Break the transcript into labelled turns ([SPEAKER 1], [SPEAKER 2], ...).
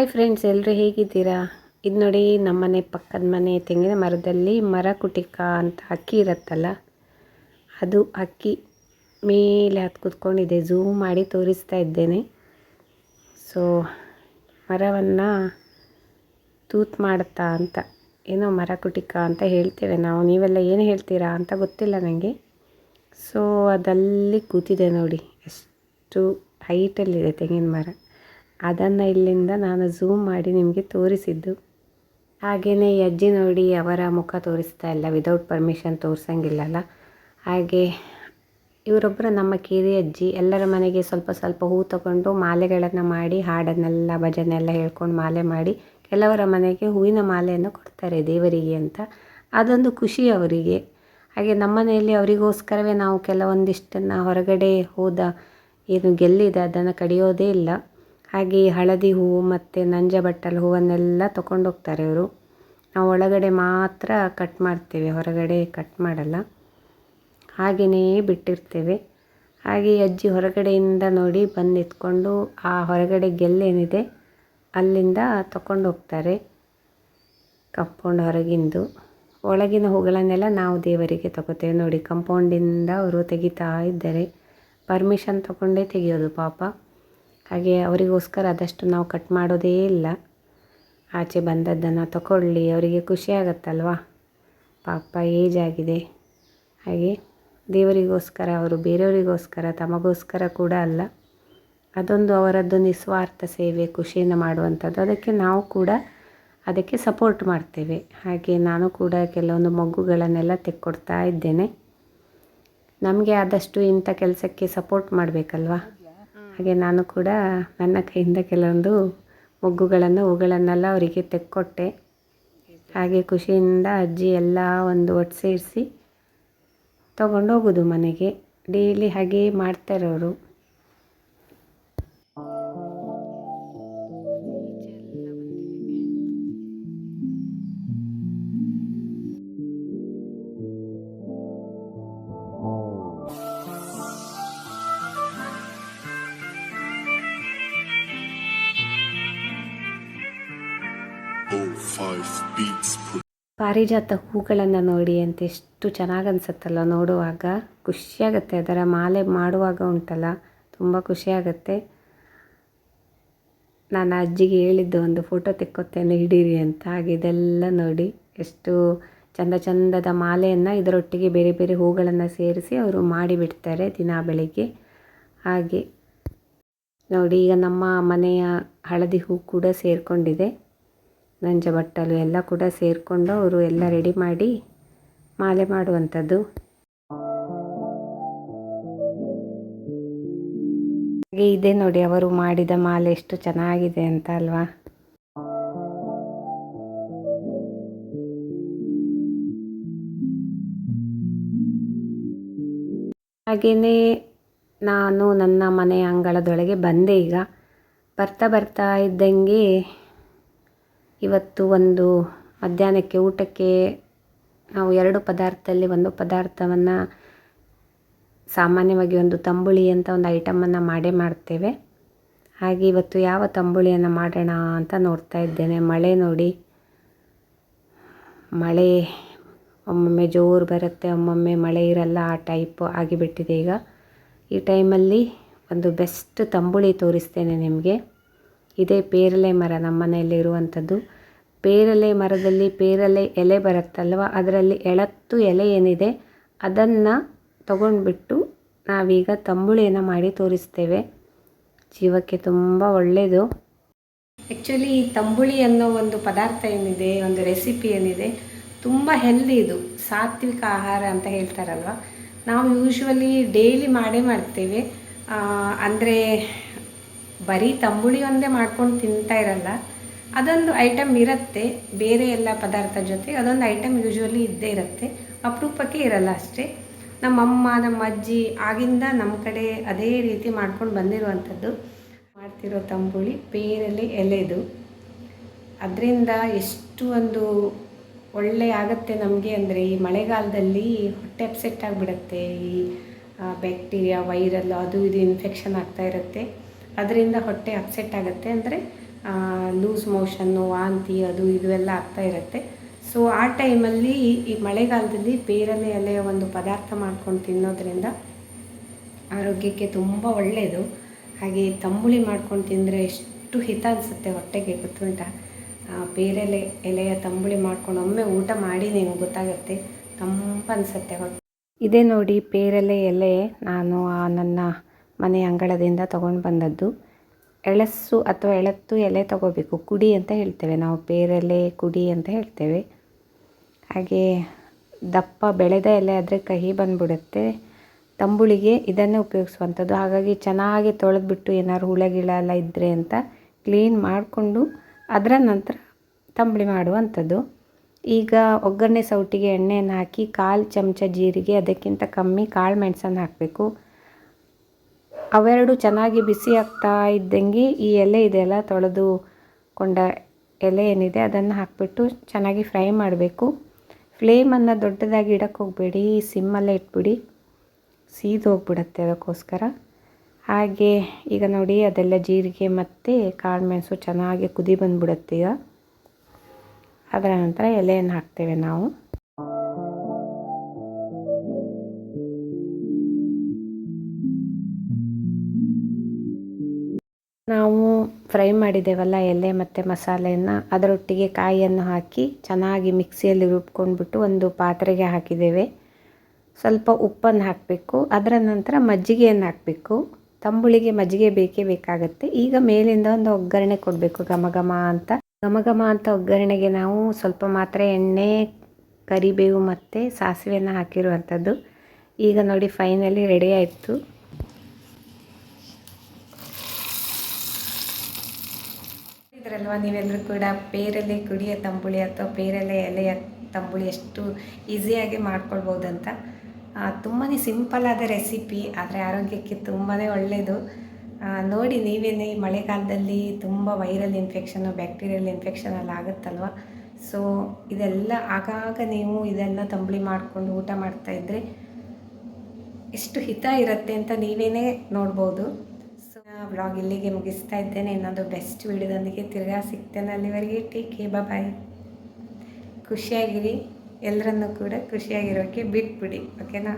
[SPEAKER 1] Hi friends ಎಲ್ಲರೂ ಹೇಗಿದ್ದೀರಾ? ಇದು ನೋಡಿ ನಮ್ಮನೆ ಪಕ್ಕದ ಮನೆ ತೆಂಗಿನ ಮರದಲ್ಲಿ ಮರ ಕುಟಿಕ ಅಂತ ಅಕ್ಕಿ ಇರುತ್ತಲ್ಲ, ಅದು ಅಕ್ಕಿ ಮೇಲೆ ಹತ್ತು ಕೂತ್ಕೊಂಡಿದೆ. ಝೂಮ್ ಮಾಡಿ ತೋರಿಸ್ತಾ ಇದ್ದೇನೆ. ಸೊ ಮರವನ್ನು ತೂತ್ ಮಾಡುತ್ತಾ ಅಂತ, ಏನೋ ಮರ ಕುಟಿಕ ಅಂತ ಹೇಳ್ತೇವೆ ನಾವು. ನೀವೆಲ್ಲ ಏನು ಹೇಳ್ತೀರಾ ಅಂತ ಗೊತ್ತಿಲ್ಲ ನನಗೆ ಸೊ ಅದಲ್ಲಿ ಕೂತಿದೆ ನೋಡಿ, ಎಷ್ಟು ಹೈಟಲ್ಲಿದೆ ತೆಂಗಿನ ಮರ. ಅದನ್ನು ಇಲ್ಲಿಂದ ನಾನು ಝೂಮ್ ಮಾಡಿ ನಿಮಗೆ ತೋರಿಸಿದ್ದು. ಹಾಗೆಯೇ ಅಜ್ಜಿ ನೋಡಿ ಅವರ ಮುಖ ತೋರಿಸ್ತಾ ಇಲ್ಲ ವಿದೌಟ್ ಪರ್ಮಿಷನ್ ತೋರಿಸಂಗಿಲ್ಲಲ್ಲ. ಹಾಗೆ ಇವರೊಬ್ಬರು ನಮ್ಮ ಕಿರಿ ಅಜ್ಜಿ, ಎಲ್ಲರ ಮನೆಗೆ ಸ್ವಲ್ಪ ಸ್ವಲ್ಪ ಹೂ ತಗೊಂಡು ಮಾಲೆಗಳನ್ನು ಮಾಡಿ, ಹಾಡನ್ನೆಲ್ಲ ಭಜನೆ ಎಲ್ಲ ಹೇಳ್ಕೊಂಡು ಮಾಲೆ ಮಾಡಿ, ಕೆಲವರ ಮನೆಗೆ ಹೂವಿನ ಮಾಲೆಯನ್ನು ಕೊಡ್ತಾರೆ ದೇವರಿಗೆ ಅಂತ. ಅದೊಂದು ಖುಷಿ ಅವರಿಗೆ. ಹಾಗೆ ನಮ್ಮ ಮನೆಯಲ್ಲಿ ಅವರಿಗೋಸ್ಕರವೇ ನಾವು ಕೆಲವೊಂದಿಷ್ಟನ್ನು ಹೊರಗಡೆ ಹೋದ ಏನು ಗೆಲ್ಲಿದೆ ಅದನ್ನು ಕಡಿಯೋದೇ ಇಲ್ಲ. ಹಾಗೆ ಹಳದಿ ಹೂವು ಮತ್ತು ನಂಜ ಬಟ್ಟಲು ಹೂವನ್ನೆಲ್ಲ ತೊಗೊಂಡೋಗ್ತಾರೆ ಅವರು ನಾವು ಒಳಗಡೆ ಮಾತ್ರ ಕಟ್ ಮಾಡ್ತೇವೆ, ಹೊರಗಡೆ ಕಟ್ ಮಾಡಲ್ಲ. ಹಾಗೆಯೇ ಬಿಟ್ಟಿರ್ತೇವೆ. ಹಾಗೆ ಅಜ್ಜಿ ಹೊರಗಡೆಯಿಂದ ನೋಡಿ ಬಂದು ನಿಂತ್ಕೊಂಡು ಆ ಹೊರಗಡೆ ಗೆಲ್ಲೇನಿದೆ ಅಲ್ಲಿಂದ ತಗೊಂಡು ಹೋಗ್ತಾರೆ. ಕಂಪೌಂಡ್ ಹೊರಗಿಂದು. ಒಳಗಿನ ಹೂಗಳನ್ನೆಲ್ಲ ನಾವು ದೇವರಿಗೆ ತಗೋತೇವೆ. ನೋಡಿ ಕಂಪೌಂಡಿಂದ ಅವರು ತೆಗಿತಾ ಇದ್ದಾರೆ. ಪರ್ಮಿಷನ್ ತಗೊಂಡೇ ತೆಗೆಯೋದು ಪಾಪ. ಹಾಗೆ ಅವರಿಗೋಸ್ಕರ ಆದಷ್ಟು ನಾವು ಕಟ್ ಮಾಡೋದೇ ಇಲ್ಲ. ಆಚೆ ಬಂದದ್ದನ್ನು ತಗೊಳ್ಳಿ ಅವರಿಗೆ ಖುಷಿ ಆಗುತ್ತಲ್ವಾ? ಪಾಪ ಏಜ್ ಆಗಿದೆ. ಹಾಗೆ ದೇವರಿಗೋಸ್ಕರ, ಅವರು ಬೇರೆಯವರಿಗೋಸ್ಕರ, ತಮಗೋಸ್ಕರ ಕೂಡ ಅಲ್ಲ. ಅದೊಂದು ಅವರದ್ದು ನಿಸ್ವಾರ್ಥ ಸೇವೆ ಖುಷಿಯಿಂದ ಮಾಡುವಂಥದ್ದು. ಅದಕ್ಕೆ ನಾವು ಕೂಡ ಅದಕ್ಕೆ ಸಪೋರ್ಟ್ ಮಾಡ್ತೇವೆ. ಹಾಗೆ ನಾನು ಕೂಡ ಕೆಲವೊಂದು ಮಗ್ಗುಗಳನ್ನೆಲ್ಲ ತೆಕ್ಕೊಡ್ತಾ ಇದ್ದೇನೆ. ನಮಗೆ ಆದಷ್ಟು ಇಂಥ ಕೆಲಸಕ್ಕೆ ಸಪೋರ್ಟ್ ಮಾಡಬೇಕಲ್ವ? ಹಾಗೆ ನಾನು ಕೂಡ ನನ್ನ ಕೈಯಿಂದ ಕೆಲವೊಂದು ಮೊಗ್ಗುಗಳನ್ನು, ಹೂಗಳನ್ನೆಲ್ಲ ಅವರಿಗೆ ತೆಕ್ಕೊಟ್ಟೆ. ಹಾಗೆ ಖುಷಿಯಿಂದ ಅಜ್ಜಿ ಎಲ್ಲ ಒಂದು ಒಟ್ಟು ಸೇರಿಸಿ ತೊಗೊಂಡೋಗೋದು ಮನೆಗೆ. ಡೈಲಿ ಹಾಗೆ ಮಾಡ್ತಾರೆ ಪಾರಿಜಾತ ಹೂಗಳನ್ನು ನೋಡಿ ಅಂತ ಎಷ್ಟು ಚೆನ್ನಾಗಿ ಅನಿಸುತ್ತಲ್ಲ ನೋಡುವಾಗ. ಖುಷಿಯಾಗತ್ತೆ, ಅದರ ಮಾಲೆ ಮಾಡುವಾಗ ಉಂಟಲ್ಲ, ತುಂಬ ಖುಷಿಯಾಗತ್ತೆ. ನಾನು ಅಜ್ಜಿಗೆ ಹೇಳಿದ್ದು ಒಂದು ಫೋಟೋ ತೆಕ್ಕೊತ್ತೇನೆ, ಹಿಡೀರಿ ಅಂತ. ಹಾಗೆ ಇದೆಲ್ಲ ನೋಡಿ ಎಷ್ಟು ಚಂದ ಚಂದದ ಮಾಲೆಯನ್ನು ಇದರೊಟ್ಟಿಗೆ ಬೇರೆ ಬೇರೆ ಹೂಗಳನ್ನು ಸೇರಿಸಿ ಅವರು ಮಾಡಿಬಿಡ್ತಾರೆ ದಿನ ಬೆಳಿಗ್ಗೆ. ಹಾಗೆ ನೋಡಿ, ಈಗ ನಮ್ಮ ಮನೆಯ ಹಳದಿ ಹೂ ಕೂಡ ಸೇರಿಕೊಂಡಿದೆ. ನಂಜ ಬಟ್ಟಲು ಎಲ್ಲ ಕೂಡ ಸೇರಿಕೊಂಡು ಅವರು ಎಲ್ಲ ರೆಡಿ ಮಾಡಿ ಮಾಲೆ ಮಾಡುವಂಥದ್ದು. ಹಾಗೆ ಇದೆ ನೋಡಿ, ಅವರು ಮಾಡಿದ ಮಾಲೆ ಎಷ್ಟು ಚೆನ್ನಾಗಿದೆ ಅಂತ ಅಲ್ವಾ? ಹಾಗೆಯೇ ನಾನು ನನ್ನ ಮನೆಯ ಅಂಗಳದೊಳಗೆ ಬಂದೆ ಈಗ. ಬರ್ತಾ ಬರ್ತಾ ಇದ್ದಂಗೆ ಇವತ್ತು ಒಂದು ಮಧ್ಯಾಹ್ನಕ್ಕೆ ಊಟಕ್ಕೆ ನಾವು ಎರಡು ಪದಾರ್ಥದಲ್ಲಿ ಒಂದು ಪದಾರ್ಥವನ್ನು ಸಾಮಾನ್ಯವಾಗಿ ಒಂದು ತಂಬುಳಿ ಅಂತ ಒಂದು ಐಟಮನ್ನು ಮಾಡೇ ಮಾಡ್ತೇವೆ. ಹಾಗೆ ಇವತ್ತು ಯಾವ ತಂಬುಳಿಯನ್ನು ಮಾಡೋಣ ಅಂತ ನೋಡ್ತಾ ಇದ್ದೇನೆ. ಮಳೆ ನೋಡಿ. ಮಳೆ, ಒಮ್ಮೊಮ್ಮೆ ಜೋರು ಬರುತ್ತೆ, ಒಮ್ಮೊಮ್ಮೆ ಮಳೆ ಇರಲ್ಲ, ಆ ಟೈಪ್ ಆಗಿಬಿಟ್ಟಿದೆ ಈಗ. ಈ ಟೈಮಲ್ಲಿ ಒಂದು ಬೆಸ್ಟ್ ತಂಬುಳಿ ತೋರಿಸ್ತೇನೆ ನಿಮಗೆ. ಇದೇ ಪೇರಲೆ ಮರ ನಮ್ಮ ಮನೆಯಲ್ಲಿ ಇರುವಂಥದ್ದು. ಪೇರಲೆ ಮರದಲ್ಲಿ ಪೇರಲೆ ಎಲೆ ಬರುತ್ತಲ್ವ? ಅದರಲ್ಲಿ ಎಳತ್ತು ಎಲೆ ಏನಿದೆ, ಅದನ್ನು ತಗೊಂಡ್ಬಿಟ್ಟು ನಾವೀಗ ತಂಬುಳಿಯನ್ನು ಮಾಡಿ ತೋರಿಸ್ತೇವೆ. ಜೀವಕ್ಕೆ ತುಂಬ ಒಳ್ಳೆಯದು ಆ್ಯಕ್ಚುಲಿ ಈ ತಂಬುಳಿ ಅನ್ನೋ ಒಂದು ಪದಾರ್ಥ ಏನಿದೆ, ಒಂದು ರೆಸಿಪಿ ಏನಿದೆ, ತುಂಬ ಹೆಲ್ದಿ ಇದು. ಸಾತ್ವಿಕ ಆಹಾರ ಅಂತ ಹೇಳ್ತಾರಲ್ವ? ನಾವು ಯೂಶ್ವಲಿ ಡೈಲಿ ಮಾಡೇ ಮಾಡ್ತೇವೆ. ಅಂದರೆ ಬರೀ ತಂಬುಳಿ ಒಂದೇ ಮಾಡ್ಕೊಂಡು ತಿಂತಾ ಇರಲ್ಲ. ಅದೊಂದು ಐಟಮ್ ಇರುತ್ತೆ, ಬೇರೆ ಎಲ್ಲ ಪದಾರ್ಥ ಜೊತೆ ಅದೊಂದು ಐಟಮ್ ಯೂಶ್ವಲಿ ಇದ್ದೇ ಇರುತ್ತೆ, ಅಪರೂಪಕ್ಕೆ ಇರಲ್ಲ ಅಷ್ಟೇ. ನಮ್ಮಮ್ಮ ನಮ್ಮ ಅಜ್ಜಿ ಆಗಿಂದ ನಮ್ಮ ಕಡೆ ಅದೇ ರೀತಿ ಮಾಡ್ಕೊಂಡು ಬಂದಿರುವಂಥದ್ದು. ಮಾಡ್ತಿರೋ ತಂಬುಳಿ ಬೇರೆಲೆ ಎಲೆದು. ಅದರಿಂದ ಎಷ್ಟು ಒಂದು ಒಳ್ಳೆ ಆಗುತ್ತೆ ನಮಗೆ ಅಂದರೆ ಈ ಮಳೆಗಾಲದಲ್ಲಿ ಹೊಟ್ಟೆ ಅಪ್ಸೆಟ್ ಆಗಿಬಿಡುತ್ತೆ, ಈ ಬ್ಯಾಕ್ಟೀರಿಯಾ ವೈರಲ್ ಅದು ಇದು ಇನ್ಫೆಕ್ಷನ್ ಆಗ್ತಾ ಇರುತ್ತೆ. ಅದರಿಂದ ಹೊಟ್ಟೆ ಅಪ್ಸೆಟ್ ಆಗುತ್ತೆ ಅಂದರೆ ಲೂಸ್ ಮೋಷನ್ನು ವಾಂತಿ, ಅದು ಇದು ಎಲ್ಲ ಆಗ್ತಾ ಇರುತ್ತೆ. ಸೊ ಆ ಟೈಮಲ್ಲಿ ಈ ಮಳೆಗಾಲದಲ್ಲಿ ಪೇರಲೆ ಎಲೆಯ ಒಂದು ಪದಾರ್ಥ ಮಾಡ್ಕೊಂಡು ತಿನ್ನೋದ್ರಿಂದ ಆರೋಗ್ಯಕ್ಕೆ ತುಂಬ ಒಳ್ಳೆಯದು ಹಾಗೆ ತಂಬುಳಿ ಮಾಡ್ಕೊಂಡು ತಿಂದರೆ ಎಷ್ಟು ಹಿತ ಅನಿಸುತ್ತೆ ಹೊಟ್ಟೆಗೆ ಗೊತ್ತುಂಟ? ಪೇರೆಲೆ ಎಲೆಯ ತಂಬುಳಿ ಮಾಡ್ಕೊಂಡು ಒಮ್ಮೆ ಊಟ ಮಾಡಿ ನಿಮ್ಗೆ ಗೊತ್ತಾಗುತ್ತೆ. ತಂಪು ಅನಿಸುತ್ತೆ ಹೊಟ್ಟೆ ಇದೇ ನೋಡಿ ಪೇರಲೆ ಎಲೆ ನಾನು, ಆ, ನನ್ನ ಮನೆ ಅಂಗಳದಿಂದ ತೊಗೊಂಡು ಬಂದದ್ದು. ಎಳಸು ಅಥವಾ ಎಳತ್ತು ಎಲೆ ತಗೋಬೇಕು, ಕುಡಿ ಅಂತ ಹೇಳ್ತೇವೆ. ನಾವು ಪೇರೆಲೆ, ಕುಡಿ ಅಂತ ಹೇಳ್ತೇವೆ. ಹಾಗೆ ದಪ್ಪ ಬೆಳೆದ ಎಲೆ ಆದರೆ ಕಹಿ ಬಂದ್ಬಿಡುತ್ತೆ. ತಂಬುಳಿಗೆ ಇದನ್ನೇ ಉಪಯೋಗಿಸುವಂಥದ್ದು. ಹಾಗಾಗಿ ಚೆನ್ನಾಗಿ ತೊಳೆದ್ಬಿಟ್ಟು ಏನಾದ್ರು ಹುಳಗಿಳ ಎಲ್ಲ ಇದ್ದರೆ ಅಂತ ಕ್ಲೀನ್ ಮಾಡಿಕೊಂಡು ಅದರ ನಂತರ ತಂಬುಳಿ ಮಾಡುವಂಥದ್ದು. ಈಗ ಒಗ್ಗರಣೆ ಸೌಟಿಗೆ ಎಣ್ಣೆಯನ್ನು ಹಾಕಿ ಕಾಲು ಚಮಚ ಜೀರಿಗೆ, ಅದಕ್ಕಿಂತ ಕಮ್ಮಿ ಕಾಳು ಮೆಣಸನ್ನು ಹಾಕಬೇಕು. ಅವೆರಡು ಚೆನ್ನಾಗಿ ಬಿಸಿ ಆಗ್ತಾ ಇದ್ದಂಗೆ ಈ ಎಲೆ ಇದೆಯಲ್ಲ ತೊಳೆದು ಕೊಂಡ ಎಲೆ ಏನಿದೆ ಅದನ್ನು ಹಾಕಿಬಿಟ್ಟು ಚೆನ್ನಾಗಿ ಫ್ರೈ ಮಾಡಬೇಕು. ಫ್ಲೇಮನ್ನು ದೊಡ್ಡದಾಗಿ ಇಡಕ್ಕೆ ಹೋಗಬೇಡಿ ಸಿಮ್ಮಲ್ಲೇ ಇಟ್ಬಿಡಿ. ಸೀದು ಹೋಗ್ಬಿಡತ್ತೆ ಅದಕ್ಕೋಸ್ಕರ. ಹಾಗೆ ಈಗ ನೋಡಿ ಅದೆಲ್ಲ ಜೀರಿಗೆ ಮತ್ತು ಕಾಳು ಮೆಣಸು ಚೆನ್ನಾಗಿ ಕುದಿ ಬಂದ್ಬಿಡುತ್ತೆ ಈಗ. ಅದರ ನಂತರ ಎಲೆಯನ್ನು ಹಾಕ್ತೇವೆ ನಾವು. ಫ್ರೈ ಮಾಡಿದ್ದೇವಲ್ಲ ಎಲೆ ಮತ್ತು ಮಸಾಲೆಯನ್ನು, ಅದರೊಟ್ಟಿಗೆ ಕಾಯಿಯನ್ನು ಹಾಕಿ ಚೆನ್ನಾಗಿ ಮಿಕ್ಸಿಯಲ್ಲಿ ರುಬ್ಕೊಂಡ್ಬಿಟ್ಟು ಒಂದು ಪಾತ್ರೆಗೆ ಹಾಕಿದ್ದೇವೆ. ಸ್ವಲ್ಪ ಉಪ್ಪನ್ನು ಹಾಕಬೇಕು, ಅದರ ನಂತರ ಮಜ್ಜಿಗೆಯನ್ನು ಹಾಕಬೇಕು. ತಂಬುಳಿಗೆ ಮಜ್ಜಿಗೆ ಬೇಕೇ ಬೇಕಾಗುತ್ತೆ. ಈಗ ಮೇಲಿಂದ ಒಂದು ಒಗ್ಗರಣೆ ಕೊಡಬೇಕು, ಘಮ ಘಮ ಅಂತ. ಘಮ ಘಮ ಅಂತ ಒಗ್ಗರಣೆಗೆ ನಾವು ಸ್ವಲ್ಪ ಮಾತ್ರ ಎಣ್ಣೆ, ಕರಿಬೇವು ಮತ್ತು ಸಾಸಿವೆಯನ್ನು ಹಾಕಿರುವಂಥದ್ದು. ಈಗ ನೋಡಿ ಫೈನಲಿ ರೆಡಿ ಆಯಿತು. ಇದ್ರಲ್ವ ನೀವೆಲ್ಲರೂ ಕೂಡ ಪೇರಲೆ ಕುಡಿಯ ತಂಬುಳಿ ಅಥವಾ ಪೇರಲೆ ಎಲೆಯ ತಂಬುಳಿ ಎಷ್ಟು ಈಸಿಯಾಗಿ ಮಾಡ್ಕೊಳ್ಬೋದಂತ. ತುಂಬಾ ಸಿಂಪಲ್ ಆದ ರೆಸಿಪಿ, ಆದರೆ ಆರೋಗ್ಯಕ್ಕೆ ತುಂಬಾ ಒಳ್ಳೆಯದು ನೋಡಿ ನೀವೇನೇ ಮಳೆಗಾಲದಲ್ಲಿ ತುಂಬ ವೈರಲ್ ಇನ್ಫೆಕ್ಷನು, ಬ್ಯಾಕ್ಟೀರಿಯಲ್ ಇನ್ಫೆಕ್ಷನ್ ಎಲ್ಲ ಆಗುತ್ತಲ್ವ? ಸೊ, ಇದೆಲ್ಲ ಆಗಾಗ ನೀವು ಇದೆಲ್ಲ ತಂಬುಳಿ ಮಾಡಿಕೊಂಡು ಊಟ ಮಾಡ್ತಾ ಇದ್ದರೆ ಎಷ್ಟು ಹಿತ ಇರುತ್ತೆ ಅಂತ ನೀವೇನೇ ನೋಡ್ಬೋದು. ಸೊ ವ್ಲಾಗ್ ಇಲ್ಲಿಗೆ ಮುಗಿಸ್ತಾ ಇದ್ದೇನೆ. ಇನ್ನೊಂದು ಬೆಸ್ಟ್ ವಿಡಿಯೋದೊಂದಿಗೆ ತಿರ್ಗಾ ಸಿಗ್ತೇನೆ ಅಲ್ಲಿವರೆಗೆ. ಟೇಕ್ ಕೇ ಬಾಯ್ ಖುಷಿಯಾಗಿರಿ. ಎಲ್ಲರನ್ನೂ ಕೂಡ ಖುಷಿಯಾಗಿರೋಕ್ಕೆ ಬಿಟ್ಬಿಡಿ ಓಕೆನಾ